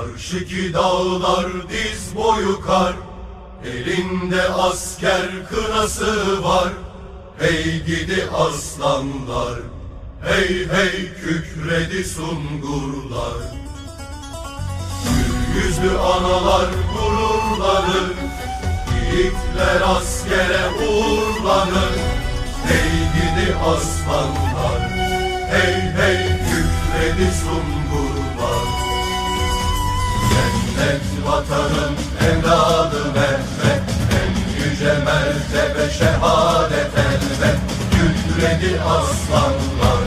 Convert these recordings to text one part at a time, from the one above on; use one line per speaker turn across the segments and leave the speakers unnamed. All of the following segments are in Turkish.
Karşıki dağlar diz boyu kar. Elinde asker kınası var. Hey gidi aslanlar Hey hey kükredi sungurlar. Gül yüzlü analar gururlanır Yiğitler askere uğurlanır. Hey gidi aslanlar Hey hey kükredi sungurlar Cennet vatanın evladı Mehmet En yüce mertebe şehadet elbet Kükredi aslanlar.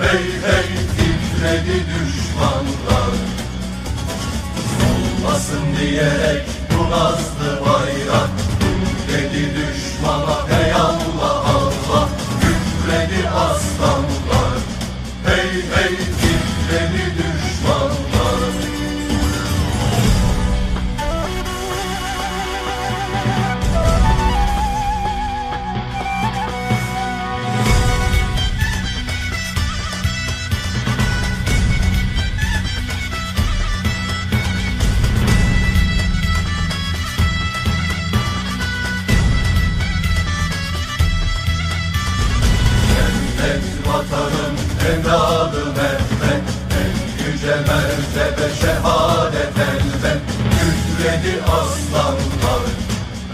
Hey hey titredi düşmanlar. Olmasın diyerek bu nazlı bayrak. Dedi düşmana hey Allah Allah. Kükredi aslanlar. Hey hey titredi düşmanlar mertebe şehadet elbet Kükredi aslanlar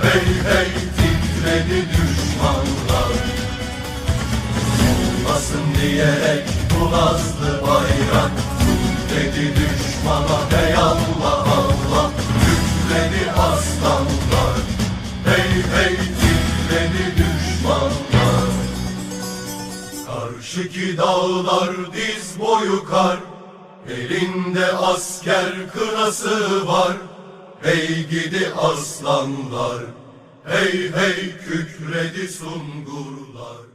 Hey hey titredi düşmanlar. Olmasın diyerek bu bayrak. Dedi düşmana hey Allah Allah. Kükredi aslanlar Hey hey titredi düşmanlar. Karşıki dağlar diz boyu kar Elinde asker kınası var. Hey gidi aslanlar. Hey hey kükredi sungurlar